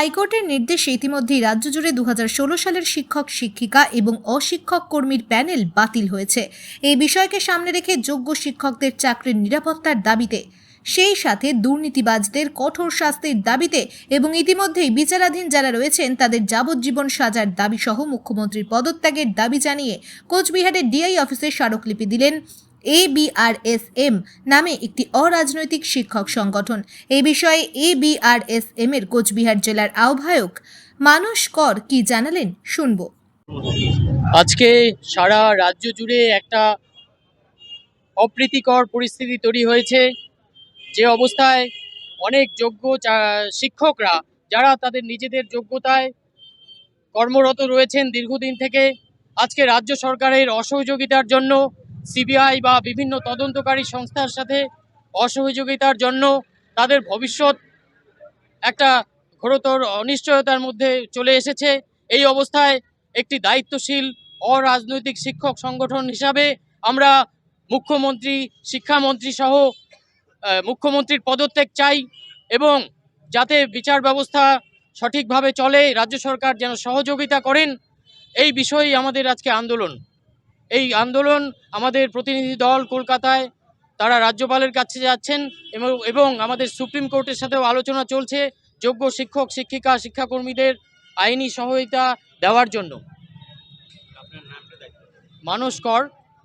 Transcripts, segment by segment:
হাইকোর্টের নির্দেশে ইতিমধ্যেই রাজ্য জুড়ে দু হাজার ষোলো সালের শিক্ষক, শিক্ষিকা এবং অশিক্ষক কর্মীর প্যানেল বাতিল হয়েছে। এই বিষয়কে সামনে রেখে যোগ্য শিক্ষকদের চাকরির নিরাপত্তার দাবিতে, সেই সাথে দুর্নীতিবাজদের কঠোর শাস্তির দাবিতে এবং ইতিমধ্যেই বিচারাধীন যারা রয়েছেন, তাদের যাবজ্জীবন সাজার দাবি সহ মুখ্যমন্ত্রীর পদত্যাগের দাবি জানিয়ে কোচবিহারের ডিআই অফিসে স্মারকলিপি দিলেন এবিআরএসএম নামে একটি অরাজনৈতিক শিক্ষক সংগঠন। এই বিষয়ে এ এবিআরএসএম এর কোচবিহার জেলার আহ্বায়ক মানস কর কি জানালেন শুনব। আজকে সারা রাজ্য জুড়ে একটা অপ্রীতিকর পরিস্থিতি তৈরি হয়েছে। যে অবস্থায় অনেক যোগ্য শিক্ষকরা যারা তাদের নিজেদের যোগ্যতায় কর্মরত রয়েছেন দীর্ঘদিন থেকে, আজকে রাজ্য সরকারের অসহযোগিতার জন্য সিবিআই বা বিভিন্ন তদন্তকারী সংস্থার সাথে অসহযোগিতার জন্য তাদের ভবিষ্যৎ একটা ঘোরতর অনিশ্চয়তার মধ্যে চলে এসেছে। এই অবস্থায় একটি দায়িত্বশীল অরাজনৈতিক শিক্ষক সংগঠন হিসাবে আমরা মুখ্যমন্ত্রী, শিক্ষামন্ত্রী সহ মুখ্যমন্ত্রীর পদত্যাগ চাই এবং যাতে বিচার ব্যবস্থা সঠিকভাবে চলে, রাজ্য সরকার যেন সহযোগিতা করেন, এই বিষয়েই আমাদের আজকে আন্দোলন। এই আন্দোলন আমাদের প্রতিনিধি দল কলকাতায়, তারা রাজ্যপালের কাছে যাচ্ছেন এবং আমাদের সুপ্রিম কোর্টের সাথেও আলোচনা চলছে যোগ্য শিক্ষক, শিক্ষিকা, শিক্ষাকর্মীদের আইনি সহায়তা দেওয়ার জন্য। মানস কর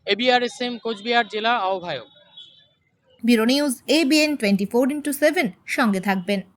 এবিআরএসএম কোচবিহার জেলা আহ্বায়ক। Bureau news ABN twenty four into seven, সঙ্গে থাকবেন।